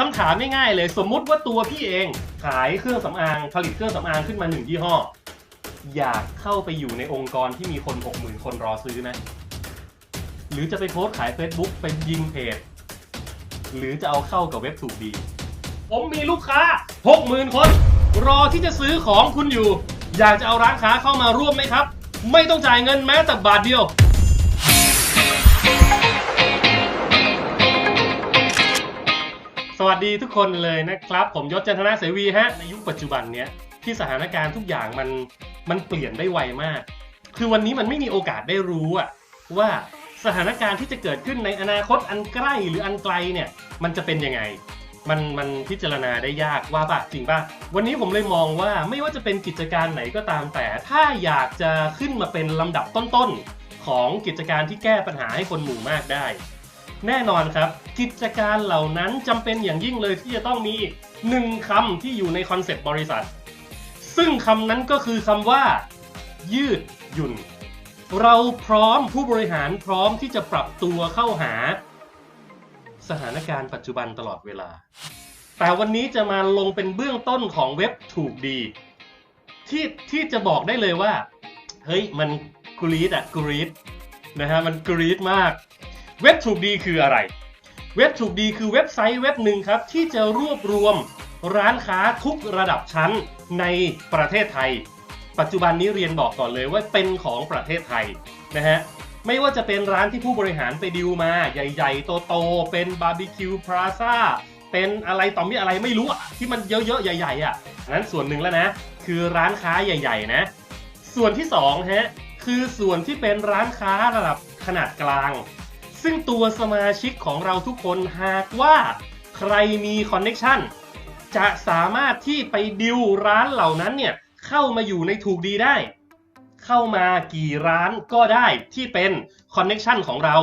คำถามง่ายๆเลย สมมุติว่าตัวพี่เองขายเครื่องสำอางผลิตเครื่องสำอางขึ้นมาหนึ่งยี่ห้อ อยากเข้าไปอยู่ในองค์กรที่มีคนหกหมื่นคนรอซื้อไหมหรือจะไปโพสต์ขาย Facebook เป็นยิงเพจ หรือจะเอาเข้ากับเว็บถูกดี ผมมีลูกค้าหกหมื่นคน รอที่จะซื้อของคุณอยู่ อยากจะเอาร้านค้าเข้ามาร่วมไหมครับ ไม่ต้องจ่ายเงินแม้แต่บาทเดียว สวัสดีทุกคนเลยนะครับ ผมยศจันทนาเสวีฮะในยุคปัจจุบันเนี้ยที่สถานการณ์ทุกอย่างมันมันเปลี่ยนได้ไวมาก คือวันนี้มันไม่มีโอกาสได้รู้อะว่าสถานการณ์ที่จะเกิดขึ้นในอนาคตอันใกล้หรืออันไกลเนี่ยมันจะเป็นยังไง มันมันพิจารณาได้ยากว่าป่ะจริงป่ะวันนี้ผมเลยมองว่าไม่ว่าจะเป็นกิจการไหนก็ตามแต่ ถ้าอยากจะขึ้นมาเป็นลำดับต้นๆของกิจการที่แก้ปัญหาให้คนหมู่มากได้ แน่นอนครับ กิจการเหล่านั้นจำเป็นอย่างยิ่งเลยที่จะต้องมีหนึ่งคำที่อยู่ในคอนเซปต์บริษัท ซึ่งคำนั้นก็คือคำว่า ยืดหยุ่น เราพร้อมผู้บริหารพร้อมที่จะปรับตัวเข้าหา สถานการณ์ปัจจุบันตลอดเวลา แต่วันนี้จะมาลงเป็นเบื้องต้นของเว็บถูกดี ที่ที่จะบอกได้เลยว่า เฮ้ยมันกรีดอะกรีดนะฮะมันกรีดมาก เว็บถูกดีคืออะไร เว็บถูกดีคือเว็บไซต์เว็บหนึ่งครับ ที่จะรวบรวมร้านค้าทุกระดับชั้นในประเทศไทย ปัจจุบันนี้เรียนบอกก่อนเลยว่าเป็นของประเทศไทยนะฮะไม่ว่าจะเป็นร้านที่ผู้บริหารไปดิวมาใหญ่ๆ โตๆเป็นบาร์บีคิวพลาซ่าเป็นอะไรต่อมีอะไรไม่รู้อะที่มันเยอะๆ ใหญ่ๆอะนนั้นส่วนหนึ่งแล้วนะ คือร้านค้าใหญ่ ๆ นะ ส่วนที่สองฮะคือส่วนที่เป็นร้านค้าระดับขนาดกลาง ซึ่งตัวสมาชิกของเราทุกคนหากว่าใครมีคอนเน็ชันจะสามารถที่ไปดิวร้านเหล่านั้นเนี่ยเข้ามาอยู่ในถูกดีได้ เข้ามากี่ร้านก็ได้ที่เป็นคอนเน็ชันของเรา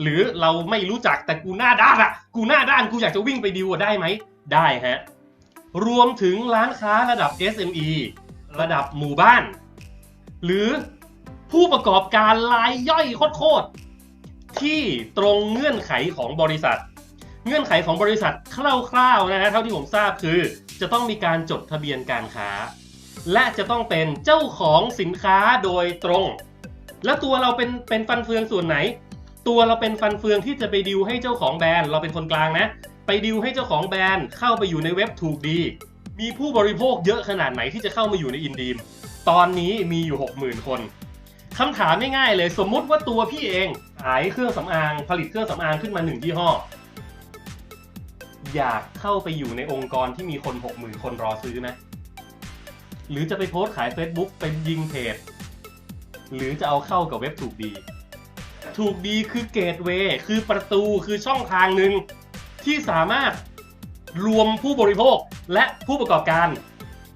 หรือเราไม่รู้จักแต่กูหน้าด้านอะกูหน้าด้านกูอยากจะวิ่งไปดิวได้ไหมได้ฮะรวมถึงร้านค้าระดับ SME ระดับหมู่บ้าน หรือผู้ประกอบการรายย่อยโคตร ที่ตรงเงื่อนไขของบริษัท เงื่อนไขของบริษัทคร่าวๆนะฮะเท่าที่ผมทราบคือ จะต้องมีการจดทะเบียนการค้า และจะต้องเป็นเจ้าของสินค้าโดยตรง แล้วตัวเราเป็นเป็นฟันเฟืองส่วนไหน ตัวเราเป็นฟันเฟืองที่จะไปดิวให้เจ้าของแบรนด์เราเป็นคนกลางนะ ไปดิวให้เจ้าของแบรนด์เข้าไปอยู่ในเว็บถูกดี มีผู้บริโภคเยอะขนาดไหนที่จะเข้ามาอยู่ในอินดีมตอนนี้มีอยู่ 60,000 คนคำถามง่ายๆเลยสมมุติว่าตัวพี่เอง ขายเครื่องสำอางผลิตเครื่องสำอางขึ้นมาหนึ่งยี่ห้อ อยากเข้าไปอยู่ในองค์กรที่มีคน60,000คนรอซื้อไหมหรือจะไปโพสต์ขาย Facebook เป็นยิงเพจ หรือจะเอาเข้ากับเว็บถูกดี ถูกดีคือเกตเวย์คือประตูคือช่องทางหนึ่งที่สามารถรวมผู้บริโภคและผู้ประกอบการ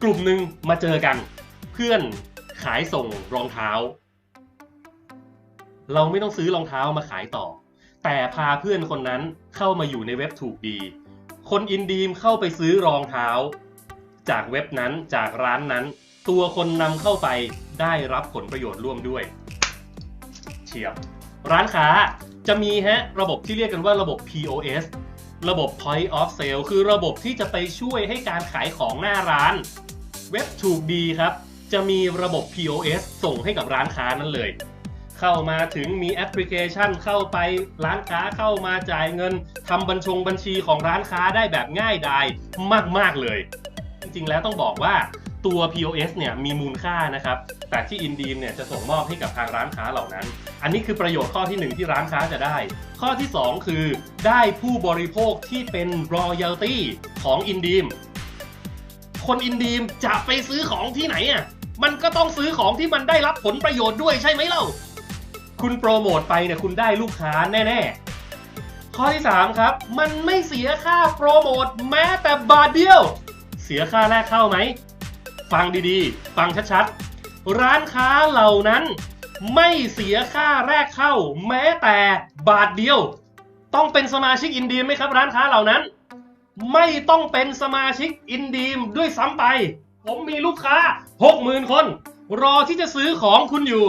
กลุ่มหนึ่งมาเจอกัน เพื่อนขายส่งรองเท้า เราไม่ต้องซื้อรองเท้ามาขายต่อ แต่พาเพื่อนคนนั้นเข้ามาอยู่ในเว็บถูกดี คนอินดีมเข้าไปซื้อรองเท้า จากเว็บนั้นจากร้านนั้น ตัวคนนำเข้าไปได้รับผลประโยชน์ร่วมด้วย เฉียบ ร้านค้าจะมีฮะระบบที่เรียกกันว่าระบบ POS ระบบ Point of Sale คือระบบที่จะไปช่วยให้การขายของหน้าร้าน เว็บถูกดีครับ จะมีระบบ POS ส่งให้กับร้านค้านั้นเลย เข้ามาถึงมีแอปพลิเคชันเข้าไปร้านค้าเข้ามาจ่ายเงินทำบัญชงบัญชีของร้านค้าได้แบบง่ายดายมาก ๆ เลย จริง ๆ แล้วต้องบอกว่าตัว POS เนี่ยมีมูลค่านะครับ แต่ที่อินดีมเนี่ยจะส่งมอบให้กับทางร้านค้าเหล่านั้น อันนี้คือประโยชน์ข้อที่หนึ่งที่ร้านค้าจะได้ ข้อที่สองคือได้ผู้บริโภคที่เป็น royalty ของอินดีม คนอินดีมจะไปซื้อของที่ไหนอะ มันก็ต้องซื้อของที่มันได้รับผลประโยชน์ด้วยใช่ไหมเล่า คุณโปรโมทไปเนี่ยคุณได้ลูกค้าแน่ ๆ ข้อที่ 3 ครับ มันไม่เสียค่าโปรโมทแม้แต่บาทเดียว เสียค่าแรกเข้าไหม ฟังดีๆ ฟังชัดๆ ร้านค้าเหล่านั้น ไม่เสียค่าแรกเข้า แม้แต่บาทเดียว ต้องเป็นสมาชิกอินดีมไหมครับ ร้านค้าเหล่านั้น ไม่ต้องเป็นสมาชิกอินดีมด้วยซ้ำไป ผมมีลูกค้า 60,000 คน รอที่จะซื้อของคุณอยู่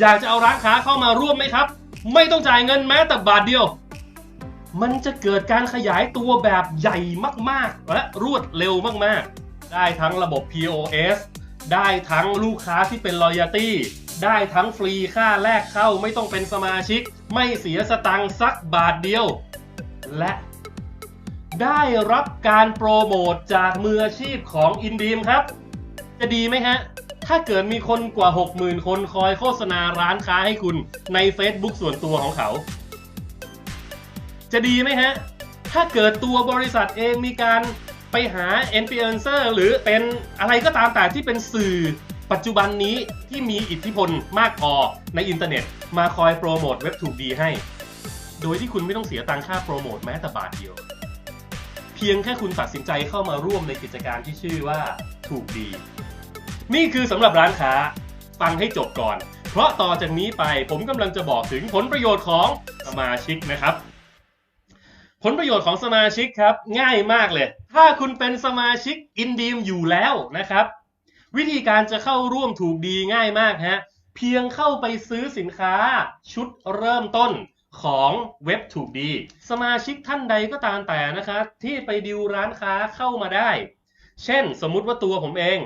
อยากจะเอาร้านค้าเข้ามาร่วมไหมครับ ไม่ต้องจ่ายเงินแม้แต่บาทเดียว มันจะเกิดการขยายตัวแบบใหญ่มากๆ และรวดเร็วมากๆ ได้ทั้งระบบ POS ได้ทั้งลูกค้าที่เป็น loyalty ได้ทั้งฟรีค่าแรกเข้าไม่ต้องเป็นสมาชิก ไม่เสียสตังค์สักบาทเดียว และได้รับการโปรโมทจากมืออาชีพของอินดีมครับ จะดีไหมฮะ ถ้าเกิดมีคนกว่า 60,000 คนคอยโฆษณาร้านค้าให้คุณใน Facebook ส่วนตัวของเขา จะดีไหมฮะ ถ้าเกิดตัวบริษัทเองมีการไปหา influencer หรือเป็นอะไรก็ตามแต่ที่เป็นสื่อปัจจุบันนี้ที่มีอิทธิพลมากพอในอินเทอร์เน็ต มาคอยโปรโมทเว็บถูกดีให้ โดยที่คุณไม่ต้องเสียตังค่าโปรโมทแม้แต่บาทเดียว เพียงแค่คุณตัดสินใจเข้ามาร่วมในกิจการที่ชื่อว่าถูกดี นี่คือสำหรับร้านค้าฟังให้จบก่อน เพราะต่อจากนี้ไปผมกำลังจะบอกถึงผลประโยชน์ของสมาชิกนะครับ ผลประโยชน์ของสมาชิกครับ ง่ายมากเลย ถ้าคุณเป็นสมาชิกอินดีมอยู่แล้วนะครับ วิธีการจะเข้าร่วมถูกดีง่ายมากฮะเพียงเข้าไปซื้อสินค้าชุดเริ่มต้นของเว็บถูกดี สมาชิกท่านใดก็ตามแต่นะครับที่ไปดิวร้านค้าเข้ามาได้ เช่น สมมุติว่าตัวผมเอง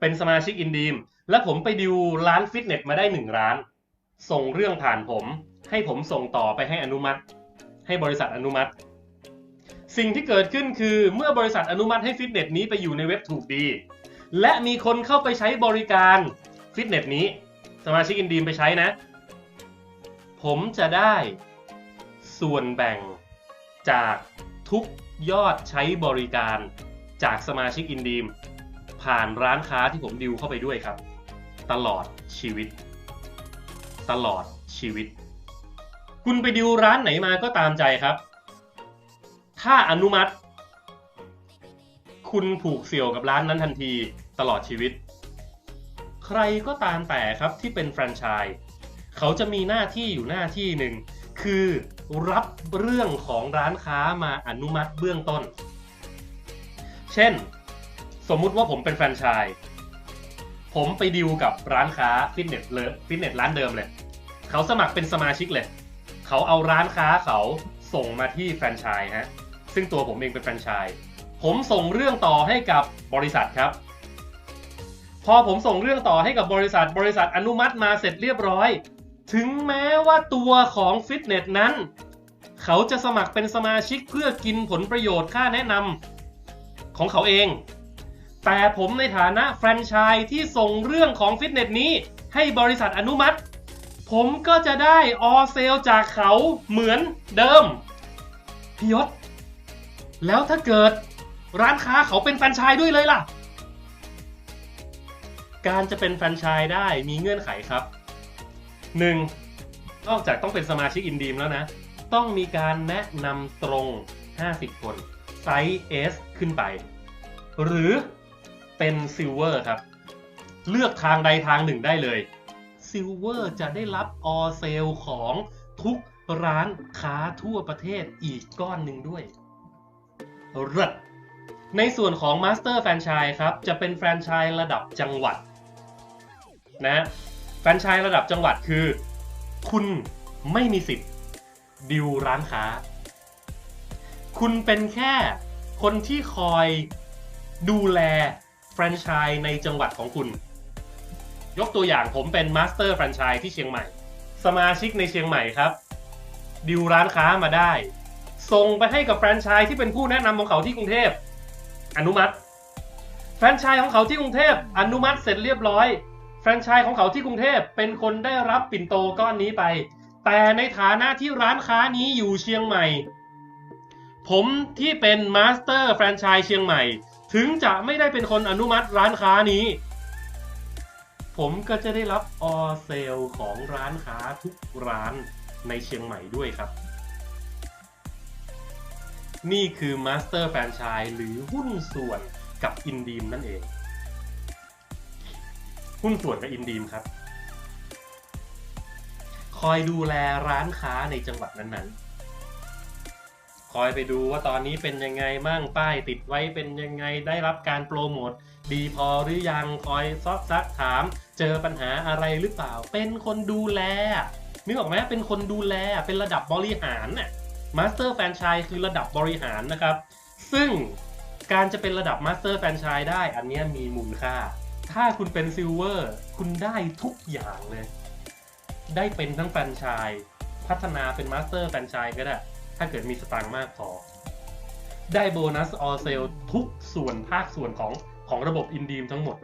เป็นสมาชิกอินดีม และผมไปดิวร้านฟิตเนสมาได้หนึ่งร้าน ส่งเรื่องผ่านผม ให้ผมส่งต่อไปให้อนุมัติ ให้บริษัทอนุมัติ สิ่งที่เกิดขึ้นคือเมื่อบริษัทอนุมัติให้ฟิตเนสนี้ไปอยู่ในเว็บถูกดี และมีคนเข้าไปใช้บริการฟิตเนสนี้ สมาชิกอินดีมไปใช้นะ ผมจะได้ส่วนแบ่งจากทุกยอดใช้บริการจากสมาชิกอินดีม ผ่านร้านค้าที่ผมดิวเข้าไปด้วยครับ ตลอดชีวิต ตลอดชีวิต คุณไปดิวร้านไหนมาก็ตามใจครับ ถ้าอนุมัติ คุณผูกเสี่ยวกับร้านนั้นทันทีตลอดชีวิต ใครก็ตามแต่ครับที่เป็นแฟรนไชส์เขาจะมีหน้าที่อยู่หน้าที่หนึ่งคือรับเรื่องของร้านค้ามาอนุมัติเบื้องต้น เช่น สมมุติว่าผมเป็นแฟรนไชส์ผมไปดิวกับร้านค้าฟิตเนสเลยฟิตเนสร้านเดิมเลย เขาสมัครเป็นสมาชิกเลย เขาเอาร้านค้าเขาส่งมาที่แฟรนไชส์ฮะซึ่งตัวผมเองเป็นแฟรนไชส์ผมส่งเรื่องต่อให้กับบริษัทครับ พอผมส่งเรื่องต่อให้กับบริษัท บริษัทอนุมัติมาเสร็จเรียบร้อย ถึงแม้ว่าตัวของฟิตเนสนั้น เขาจะสมัครเป็นสมาชิกเพื่อกินผลประโยชน์ค่าแนะนำของเขาเอง แต่ผมในฐานะแฟรนไชส์ที่ส่งเรื่องของฟิตเนสนี้ ให้บริษัทอนุมัติ ผมก็จะได้ออเซลจากเขาเหมือนเดิมพี่ยศแล้วถ้าเกิดร้านค้าเขาเป็นแฟรนไชส์ด้วยเลยล่ะ การจะเป็นแฟรนไชส์ได้มีเงื่อนไขครับ 1. นอกจากต้องเป็นสมาชิกอินดีมแล้วนะ ต้องมีการแนะนำตรง 50 คน ไซส์ S ขึ้นไป หรือ เป็นซิลเวอร์ครับ เลือกทางใดทางหนึ่งได้เลยซิลเวอร์จะได้รับออเซลของทุกร้านค้าทั่วประเทศอีกก้อนหนึ่งด้วยเลิศในส่วนของ Master Franchise ครับ จะเป็นแฟรนไชส์ระดับจังหวัดนะแฟรนไชส์ระดับจังหวัดคือ คุณไม่มีสิทธิ์ดิวร้านค้า คุณเป็นแค่คนที่คอยดูแล ฟรนไชส์ในจังหวัดของคุณ ยกตัวอย่างผมเป็นมาสเตอร์แฟรนไชส์ที่เชียงใหม่ สมาชิกในเชียงใหม่ครับดิวร้านค้ามาได้ ส่งไปให้กับแฟรนไชส์ที่เป็นผู้แนะนำของเขาที่กรุงเทพ อนุมัติ แฟรนไชส์ของเขาที่กรุงเทพ อนุมัติเสร็จเรียบร้อย แฟรนไชส์ของเขาที่กรุงเทพเป็นคนได้รับปิ่นโตก้อนนี้ไป แต่ในฐานะที่ร้านค้านี้อยู่เชียงใหม่ ผมที่เป็นมาสเตอร์แฟรนไชส์เชียงใหม่ ถึงจะไม่ได้เป็นคนอนุมัติร้านค้านี้ ผมก็จะได้รับออเซลของร้านค้าทุกร้านในเชียงใหม่ด้วยครับ นี่คือ Master Franchise หรือหุ้นส่วนกับอินดีมนั่นเอง หุ้นส่วนกับอินดีมครับ คอยดูแลร้านค้าในจังหวัดนั้นๆ คอยไปดูว่าตอนนี้เป็นยังไงมั่งป้ายติดไว้เป็นยังไงได้รับการโปรโมทดีพอหรือยังคอยซอกซักถาม เจอปัญหาอะไรหรือเปล่า เป็นคนดูแลนึกออกไหมเป็นคนดูแลเป็นระดับบริหารน่ะมาสเตอร์แฟรนไชส์คือระดับบริหารนะครับ ซึ่งการจะเป็นระดับมาสเตอร์แฟรนไชส์ได้ อันนี้มีมูลค่า ถ้าคุณเป็นซิลเวอร์คุณได้ทุกอย่างเลย ได้เป็นทั้งแฟรนไชส์พัฒนาเป็นมาสเตอร์แฟรนไชส์ก็ได้ ถ้าเกิดมีสตางค์มากพอ ได้โบนัสออเซลทุกส่วนภาคส่วนของของระบบอินดีมทั้งหมด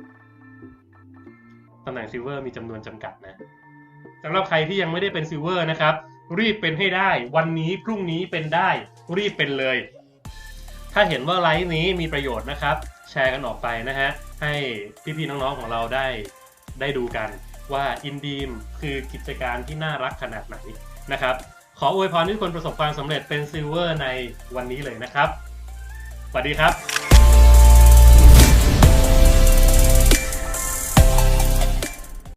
ตำแหน่งซิลเวอร์มีจำนวนจำกัดนะสำหรับใครที่ยังไม่ได้เป็นซิลเวอร์นะครับ รีบเป็นให้ได้ วันนี้พรุ่งนี้เป็นได้ รีบเป็นเลย ถ้าเห็นว่าไลฟ์นี้มีประโยชน์นะครับ แชร์กันออกไปนะฮะ ให้พี่ๆน้องๆของเราได้ได้ดูกันว่าอินดีมคือกิจการที่น่ารักขนาดไหนนะครับ ออวยพรให้ทุกคนประสบความสำเร็จเป็นซิลเวอร์ในวันนี้เลยนะครับสวัสดีครับ